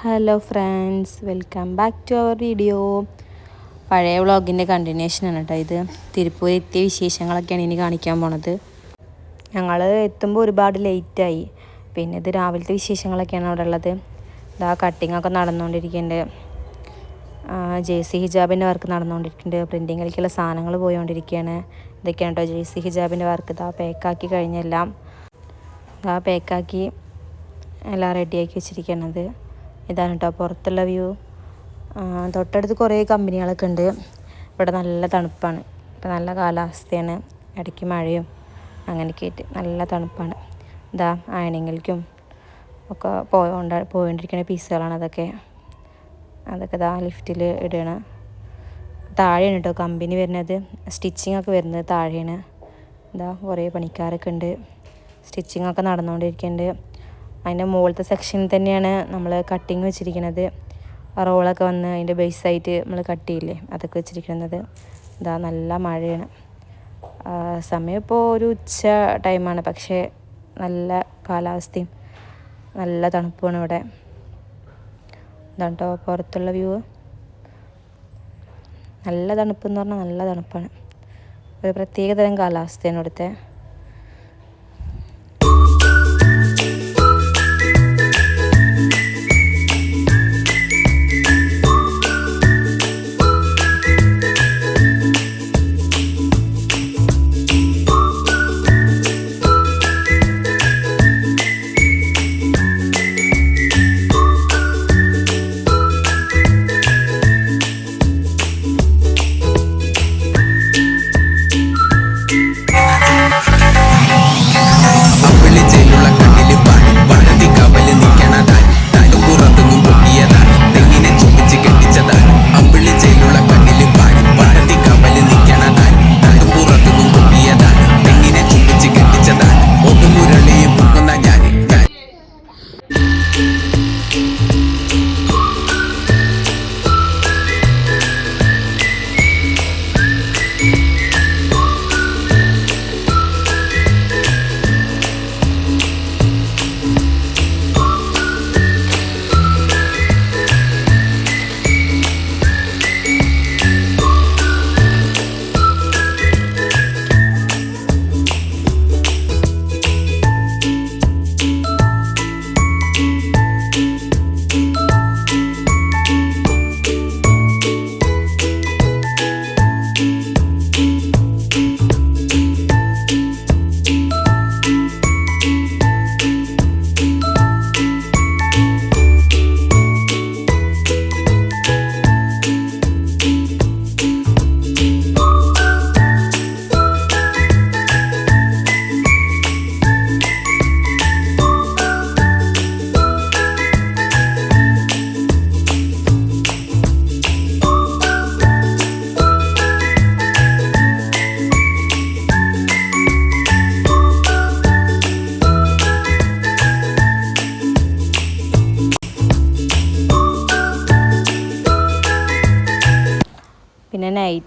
Hello friends welcome back to our video പഴയ വ്ളോഗിന്റെ കണ്ടിന്യൂഷനാണ് കേട്ടോ ഇത്. തിരുപ്പൂർ എത്തിയ വിശേഷങ്ങളൊക്കെയാണ് ഇനി കാണിക്കാൻ പോണത്. ഞങ്ങൾ എത്തുമ്പോൾ ഒരുപാട് ലേറ്റായി പിന്നെ ഇത് രാവിലത്തെ വിശേഷങ്ങളൊക്കെയാണ് അവിടെ ഉള്ളത്. ഇതാ കട്ടിങ്ങൊക്കെ നടന്നുകൊണ്ടിരിക്കുന്നുണ്ട്. ജെ സി ഹിജാബിന്റെ വർക്ക് നടന്നുകൊണ്ടിരിക്കുന്നുണ്ട്. പ്രിന്റിങ്ങിലേക്കുള്ള സാധനങ്ങൾ പോയിക്കൊണ്ടിരിക്കുകയാണ്. ഇതൊക്കെയാണ് കേട്ടോ ജെ സി ഹിജാബിന്റെ വർക്ക് ഇതാ പാക്കാക്കി കഴിഞ്ഞെല്ലാം. ഇതാ പാക്കാക്കി എല്ലാം റെഡിയാക്കി വെച്ചിരിക്കുന്നത് ഇതാണ് കേട്ടോ പുറത്തുള്ള വ്യൂ. തൊട്ടടുത്ത് കുറേ കമ്പനികളൊക്കെ ഉണ്ട്. ഇവിടെ നല്ല തണുപ്പാണ്. ഇപ്പം നല്ല കാലാവസ്ഥയാണ്. ഇടയ്ക്ക് മഴയും അങ്ങനെയൊക്കെ ആയിട്ട് നല്ല തണുപ്പാണ്. ഇതാ ആയണെങ്കിലേക്കും ഒക്കെ പോയോണ്ട പോയിണ്ടിരിക്കുന്ന പീസുകളാണ് അതൊക്കെ. അതൊക്കെ ഇതാ ലിഫ്റ്റിൽ ഇടണ. താഴെയാണ് കേട്ടോ കമ്പനി വരുന്നത്. സ്റ്റിച്ചിങ് ഒക്കെ വരുന്നത് താഴെയാണ്. ഇതാ കുറേ പണിക്കാരൊക്കെ ഉണ്ട്. സ്റ്റിച്ചിങ് ഒക്കെ നടന്നുകൊണ്ടിരിക്കുന്നുണ്ട് അതിന്റെ മുകളിലത്തെ സെക്ഷനിൽ തന്നെയാണ് നമ്മൾ കട്ടിങ് വെച്ചിരിക്കുന്നത് റോളൊക്കെ വന്ന് അതിന്റെ ബേസായിട്ട് നമ്മൾ കട്ട് ചെയ്യില്ലേ അതൊക്കെ വെച്ചിരിക്കുന്നത് ഇതാ നല്ല മഴയാണ്. സമയം ഇപ്പോൾ ഒരു ഉച്ച ടൈമാണ് പക്ഷേ നല്ല കാലാവസ്ഥയും നല്ല തണുപ്പാണ് ഇവിടെ. ഇതാണ് കേട്ടോ പുറത്തുള്ള വ്യൂ നല്ല തണുപ്പ് എന്ന് പറഞ്ഞാൽ നല്ല തണുപ്പാണ്. ഒരു പ്രത്യേകതരം കാലാവസ്ഥയാണ് ഇവിടുത്തെ.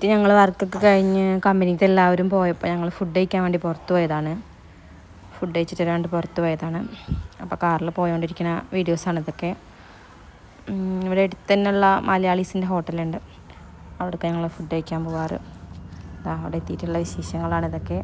നൈറ്റ് ഞങ്ങൾ വർക്കൊക്കെ കഴിഞ്ഞ് കമ്പനിക്ക് എല്ലാവരും പോയപ്പോൾ ഞങ്ങൾ ഫുഡ് കഴിക്കാൻ വേണ്ടി പുറത്ത് പോയതാണ്. ഫുഡ് കഴിച്ചിട്ട് രണ്ട് പുറത്ത് പോയതാണ്. അപ്പോൾ കാറിൽ പോയോണ്ടിരിക്കുന്ന വീഡിയോസാണ് ഇതൊക്കെ. ഇവിടെ അടുത്ത് തന്നെയുള്ള മലയാളീസിന്റെ ഹോട്ടലുണ്ട് അവിടേക്ക് ഞങ്ങൾ ഫുഡ് കഴിക്കാൻ പോവാറ്. അവിടെ എത്തിയിട്ടുള്ള വിശേഷങ്ങളാണ് ഇതൊക്കെ.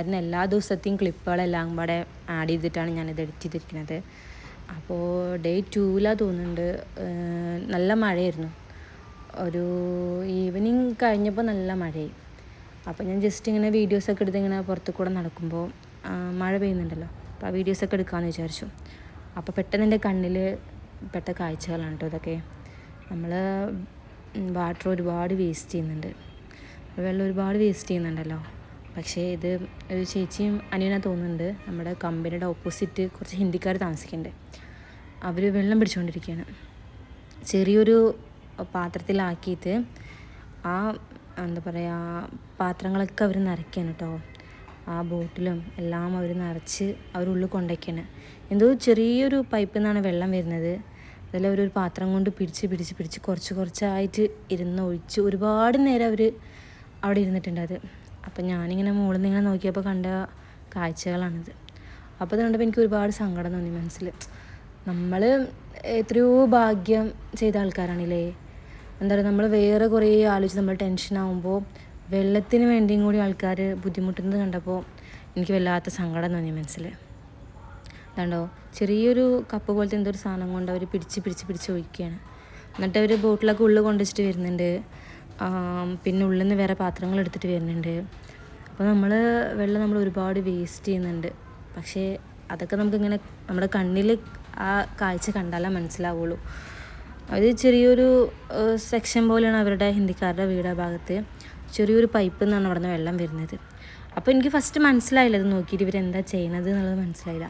ഉണ്ടായിരുന്ന എല്ലാ ദിവസത്തെയും ക്ലിപ്പുകളെല്ലാം കൂടെ ആഡ് ചെയ്തിട്ടാണ് ഞാനിത് എഡിറ്റ് ചെയ്തിരിക്കുന്നത്. അപ്പോൾ ഡേ ടൂവിലാണ് തോന്നുന്നുണ്ട്. നല്ല മഴയായിരുന്നു. ഒരു ഈവനിങ് കഴിഞ്ഞപ്പോൾ നല്ല മഴയായി. അപ്പോൾ ഞാൻ ജസ്റ്റ് ഇങ്ങനെ വീഡിയോസൊക്കെ എടുത്ത് ഇങ്ങനെ പുറത്ത് കൂടെ നടക്കുമ്പോൾ മഴ പെയ്യുന്നുണ്ടല്ലോ. അപ്പോൾ ആ വീഡിയോസൊക്കെ എടുക്കാമെന്ന് വിചാരിച്ചു. അപ്പോൾ പെട്ടെന്ന് എന്റെ കണ്ണിൽ പെട്ട കാഴ്ചകളാണ് കേട്ടോ ഇതൊക്കെ. നമ്മൾ വാട്ടർ ഒരുപാട് വേസ്റ്റ് ചെയ്യുന്നുണ്ട്. വെള്ളം ഒരുപാട് വേസ്റ്റ് ചെയ്യുന്നുണ്ടല്ലോ. പക്ഷേ ഇത് ഒരു ചേച്ചിയും അനിയനാ തോന്നുന്നുണ്ട്. നമ്മുടെ കമ്പനിയുടെ ഓപ്പോസിറ്റ് കുറച്ച് ഹിന്ദിക്കാർ താമസിക്കുന്നുണ്ട്. അവർ വെള്ളം പിടിച്ചുകൊണ്ടിരിക്കുകയാണ് ചെറിയൊരു പാത്രത്തിലാക്കിയിട്ട് ആ എന്താ പറയുക പാത്രങ്ങളൊക്കെ അവർ നിറയ്ക്കാണ് കേട്ടോ. ആ ബോട്ടിലും എല്ലാം അവർ നിറച്ച് അവരുള്ളിൽ കൊണ്ടുവയ്ക്കാണ് എന്തോ ചെറിയൊരു പൈപ്പിൽ നിന്നാണ് വെള്ളം വരുന്നത്. അതിൽ അവരൊരു പാത്രം കൊണ്ട് പിടിച്ച് പിടിച്ച് പിടിച്ച് കുറച്ച് കുറച്ചായിട്ട് ഇരുന്ന് ഒഴിച്ച് ഒരുപാട് നേരം അവർ അവിടെ ഇരുന്നിട്ടുണ്ട് അത്. അപ്പം ഞാനിങ്ങനെ മുകളിൽ നിന്ന് ഇങ്ങനെ നോക്കിയപ്പോൾ കണ്ട കാഴ്ചകളാണിത്. അപ്പോൾ അത് കണ്ടപ്പോൾ എനിക്ക് ഒരുപാട് സങ്കടം തോന്നി മനസ്സിൽ. നമ്മൾ എത്രയോ ഭാഗ്യം ചെയ്ത ആൾക്കാരാണല്ലേ? എന്താ പറയുക നമ്മൾ വേറെ കുറേ ആലോചിച്ച് നമ്മൾ ടെൻഷൻ ആകുമ്പോൾ വെള്ളത്തിന് വേണ്ടിയും കൂടി ആൾക്കാർ ബുദ്ധിമുട്ടുന്നത് കണ്ടപ്പോൾ എനിക്ക് വല്ലാത്ത സങ്കടം തോന്നി മനസ്സിൽ. കണ്ടോ ചെറിയൊരു കപ്പ് പോലത്തെ എന്തൊരു സാധനം കൊണ്ട് അവർ പിടിച്ച് പിടിച്ച് പിടിച്ച് ഒഴിക്കുകയാണ്. എന്നിട്ട് അവർ ബോട്ടിലൊക്കെ ഉള്ളിൽ കൊണ്ടുവച്ചിട്ട് വരുന്നുണ്ട്. പിന്നെ ഉള്ളിൽ നിന്ന് വേറെ പാത്രങ്ങൾ എടുത്തിട്ട് വരുന്നുണ്ട്. അപ്പോൾ നമ്മൾ വെള്ളം നമ്മൾ ഒരുപാട് വേസ്റ്റ് ചെയ്യുന്നുണ്ട്. പക്ഷേ അതൊക്കെ നമുക്കിങ്ങനെ നമ്മുടെ കണ്ണിൽ ആ കാഴ്ച കണ്ടാലേ മനസ്സിലാവുള്ളൂ. അത് ചെറിയൊരു സെക്ഷൻ പോലെയാണ് അവരുടെ ഹിന്ദിക്കാരുടെ വീട് ഭാഗത്ത്. ചെറിയൊരു പൈപ്പിൽ നിന്നാണ് അവിടെ നിന്ന് വെള്ളം വരുന്നത്. അപ്പോൾ എനിക്ക് ഫസ്റ്റ് മനസ്സിലായില്ല ഇത് നോക്കിയിട്ട് ഇവരെന്താ ചെയ്യണത് എന്നുള്ളത് മനസ്സിലായില്ല.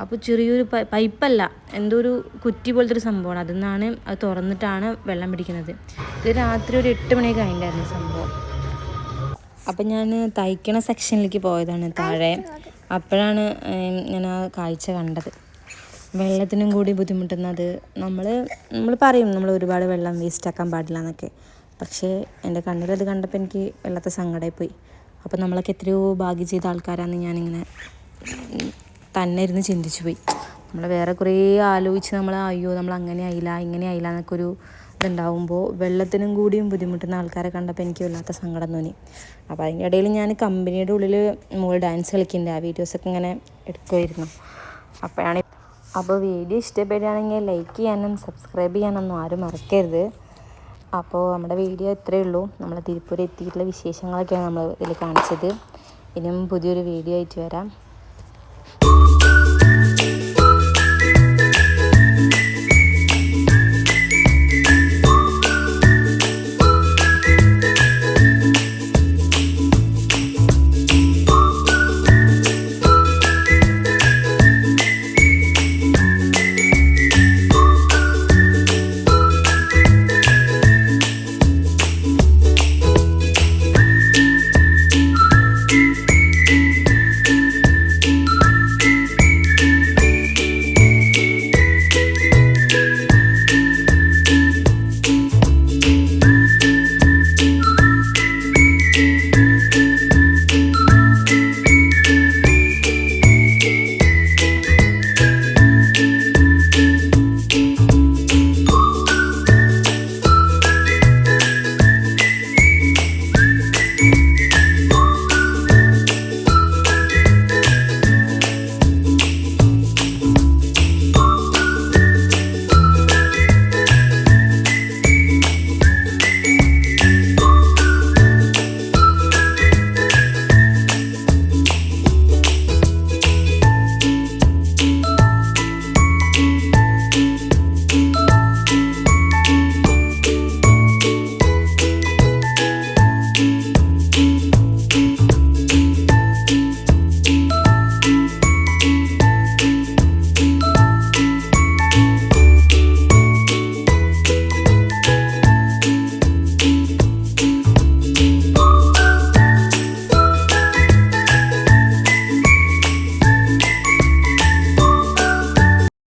അപ്പോൾ ചെറിയൊരു പൈപ്പല്ല. എന്തോ ഒരു കുറ്റി പോലത്തെ ഒരു സംഭവമാണ്. അതിൽ നിന്നാണ് അത് തുറന്നിട്ടാണ് വെള്ളം പിടിക്കുന്നത്. ഇത് രാത്രി ഒരു എട്ട് മണിയൊക്കെ കഴിഞ്ഞിട്ടായിരുന്നു സംഭവം. അപ്പം ഞാൻ തയ്ക്കണ സെക്ഷനിലേക്ക് പോയതാണ് താഴെ. അപ്പോഴാണ് ഞാൻ ആ കാഴ്ച കണ്ടത്. വെള്ളത്തിനും കൂടി ബുദ്ധിമുട്ടുന്നത് നമ്മൾ നമ്മൾ പറയും നമ്മൾ ഒരുപാട് വെള്ളം വേസ്റ്റാക്കാൻ പാടില്ല എന്നൊക്കെ. പക്ഷേ എന്റെ കണ്ണിലത് കണ്ടപ്പോൾ എനിക്ക് വെള്ളത്തെ സങ്കടമായി പോയി അപ്പോൾ നമ്മളൊക്കെ എത്രയോ ഭാഗ്യം ചെയ്ത ആൾക്കാരാണെന്ന് ഞാനിങ്ങനെ തന്നെ ഇരുന്ന് ചിന്തിച്ചു പോയി നമ്മൾ വേറെ കുറേ ആലോചിച്ച് നമ്മൾ അയ്യോ നമ്മൾ അങ്ങനെ ആയില്ല ഇങ്ങനെ ആയില്ല എന്നൊക്കെ ഒരു ഇതുണ്ടാവുമ്പോൾ വെള്ളത്തിനും കൂടിയും ബുദ്ധിമുട്ടുന്ന ആൾക്കാരെ കണ്ടപ്പോൾ എനിക്ക് വല്ലാത്ത സങ്കടം തോന്നി. അപ്പോൾ അതിന്റെ ഇടയിൽ ഞാൻ കമ്പനിയുടെ ഉള്ളിൽ മോൾ ഡാൻസ് കളിക്കുന്നുണ്ട് ആ വീഡിയോസൊക്കെ ഇങ്ങനെ എടുക്കുമായിരുന്നു അപ്പോഴാണ് അപ്പോൾ വീഡിയോ ഇഷ്ടപ്പെടുകയാണെങ്കിൽ ലൈക്ക് ചെയ്യാനും സബ്സ്ക്രൈബ് ചെയ്യാനൊന്നും ആരും മറക്കരുത്. അപ്പോൾ നമ്മുടെ വീഡിയോ ഇത്രയേ ഉള്ളൂ. നമ്മൾ തിരുപ്പൂർ എത്തിയിട്ടുള്ള വിശേഷങ്ങളൊക്കെയാണ് നമ്മൾ ഇതിൽ കാണിച്ചത്. ഇനിയും പുതിയൊരു വീഡിയോ ആയിട്ട് വരാം.